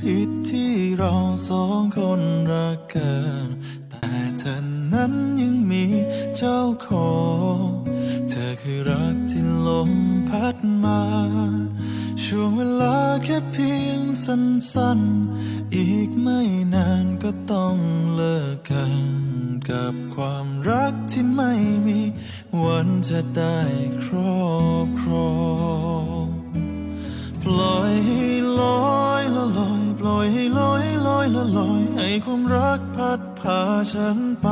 ผิดที่เราสองคนรักกันแต่เธอนั้นยังมีเจ้าของ เธอคือรักที่ลมพัดมา ช่วงเวลาแค่เพียงสั้นๆ อีกไม่นานก็ต้องเลิกกัน กับความรักที่ไม่มีวันจะได้ครอบครอง ปล่อยให้ ลอยละลอยให้ความรักพัดพาฉันไป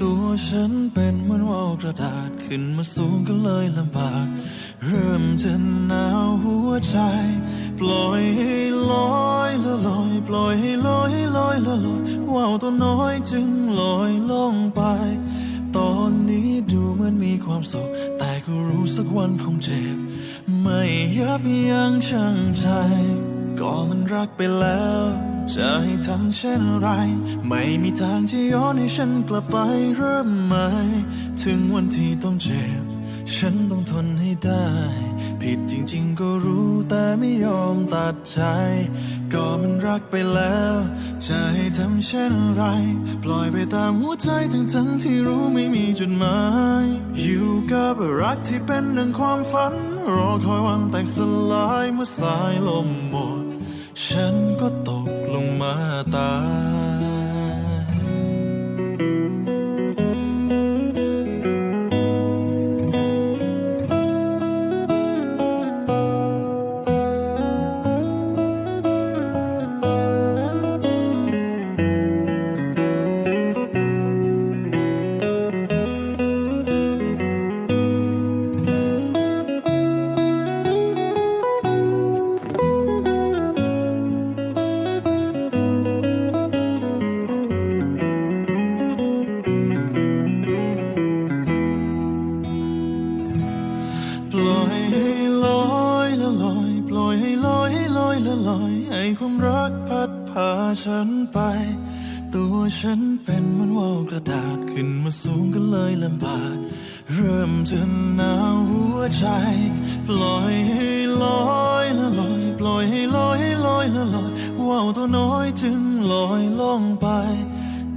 ตัวฉันเป็นเหมือนว่าวกระดาษขึ้นมาสูงก็เลยลำบาก เริ่มจะหนาวหัวใจ ปล่อยให้ลอยละลอย ปล่อยให้ลอยลอยละลอยว่าวตัวน้อยจึงลอยล่องไป ตอนนี้ดูเหมือนมีความสุข แต่ก็รู้สักวันคงเจ็บ ไม่ยับยั้งชั่งใจ ก็มันรักไปแล้ว จะให้ทำเช่นไร ไม่มีทางที่ย้อนให้ฉันกลับไปเริ่มใหม่ถึงวันที่ต้องเจ็บ ฉันต้องทนให้ได้ ผิดจริงๆก็รู้แต่ไม่ยอมตัดใจ ก็มันรักไปแล้ว จะให้ทำเช่นไร ปล่อยไปตามหัวใจทั้งทั้งที่รู้ไม่มีจุดหมาย อยู่กับรักที่เป็นดังความฝัน รอคอยวันแตกสลายเมื่อสายลมหมด ฉันก็ตก ลง อยให้ลอยละลอย ปล่อยให้ลอยให้ลอยละลอย ให้ความรักพัดพาฉันไป ตัวฉันเป็นเหมือนว่าวกระดาษขึ้นมาสูงก็เลยลำบากเริ่มจะหนาวหัวใจ ปล่อยให้ลอยละลอย ปล่อยให้ลอยให้ลอยละลอยว่าวตัวน้อยจึงลอยล่องไป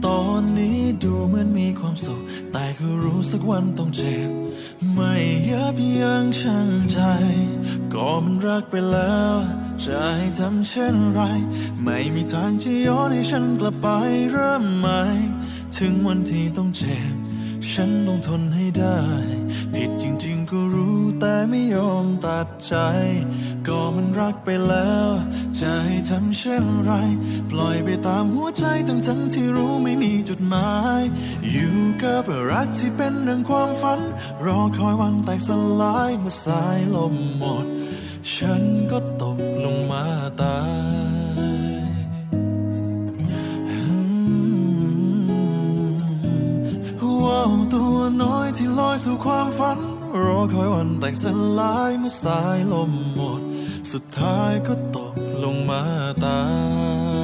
ตอนนี้ดูเหมือนมีความสุข แต่ก็รู้สักวันต้องเจ็บ ไม่ยับยั้งชั่งใจ ก็มันรักไปแล้ว จะให้ทำเช่นไร ไม่มีทางที่ย้อนให้ฉันกลับไปเริ่มใหม่ ถึงวันที่ต้องเจ็บ ฉันต้องทนให้ได้ ผิดจริงๆก็รู้แต่ไม่ยอมตัดใจ ก็มันรักไปแล้ว จะให้ทำเช่นไร ปล่อยไปตามหัวใจทั้งทั้งๆที่รู้ไม่มีจุดหมาย อยู่กับรักที่เป็นเรื่องความฝัน รอคอยวันแตกสลายเมื่อสายลมหมด ฉันก็ตกลงมาตายาวตัวน้อยที่ลอยสู่ความฝัน รอคอยวันแต่งสลายเมื่อสายลมหมด สุดท้ายก็ตกลงมาตาย